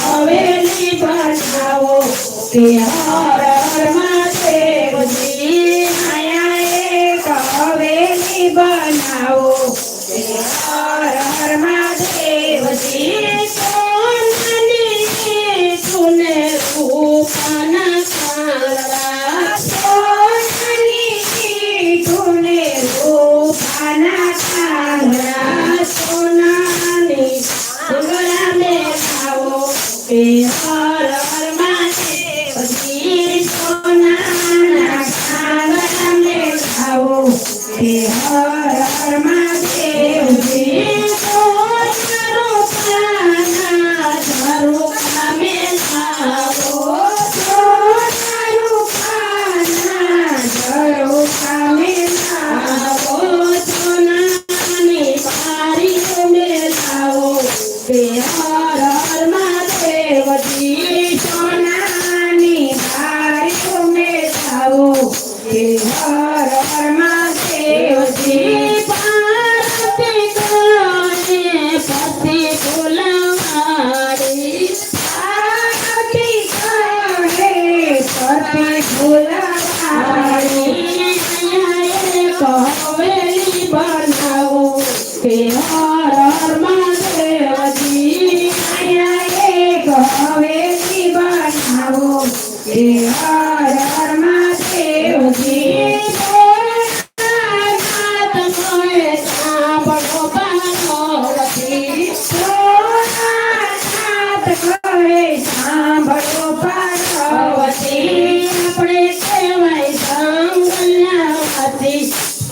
હવેલી બનાવો કે હર હર મહાદેવજી આયા એક હવેલી બનાવો Peace.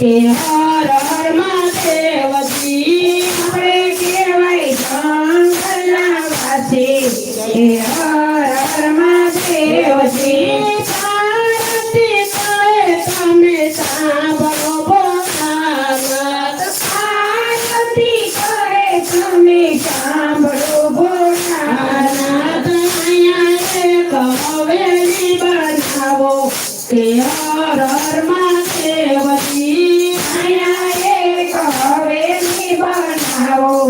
Yeah. Hare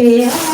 Yeah.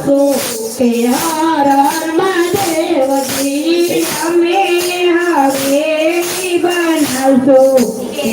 હતો કે હર હર મહાદેવજી અમે હવે બનાવશો કે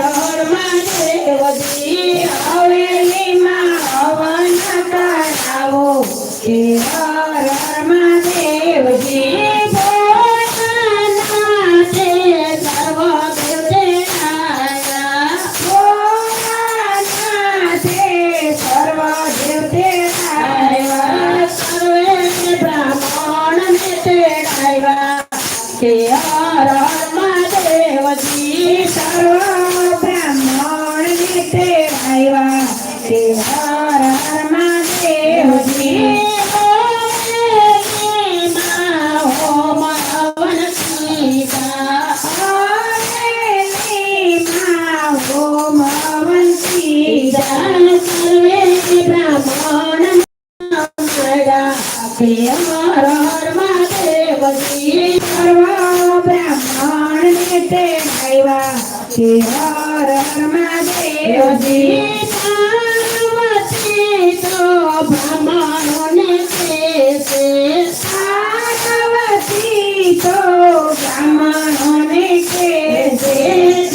કે દેવ જી સર્વ બ્રાહ્મણ નીતે આવ્યા. કે હરમાં દેવજી બ્રાહ્મણ પછી કરવા બ્રાહ્મણ ને તે આવ્યા કે હર મહાદેવજી તો બ્રાહ્મણોને કે છે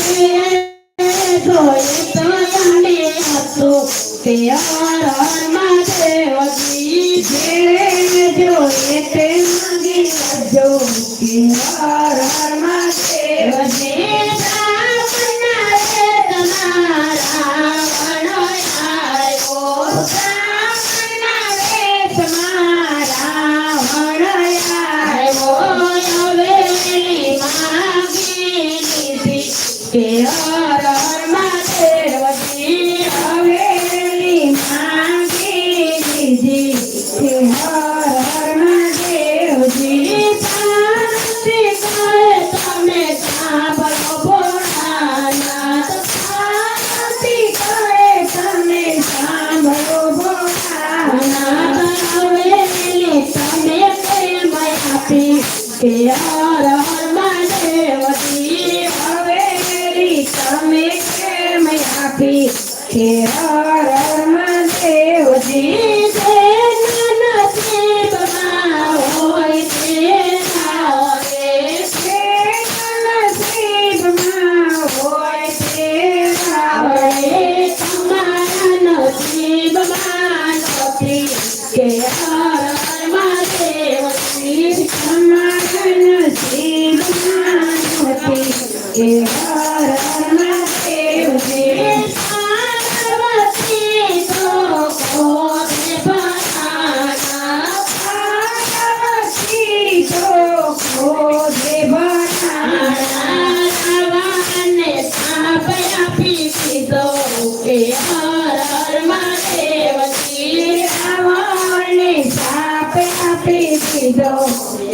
Yeah. Yeah.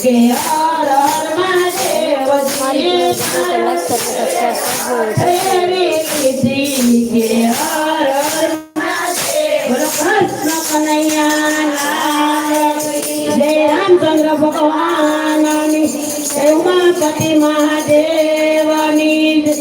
કે આરામાં દેવ કીધી કે આરામાં દેવ કૃષ્ણ કનૈયા ભગવાન ઉમાપતિ મહાદેવ.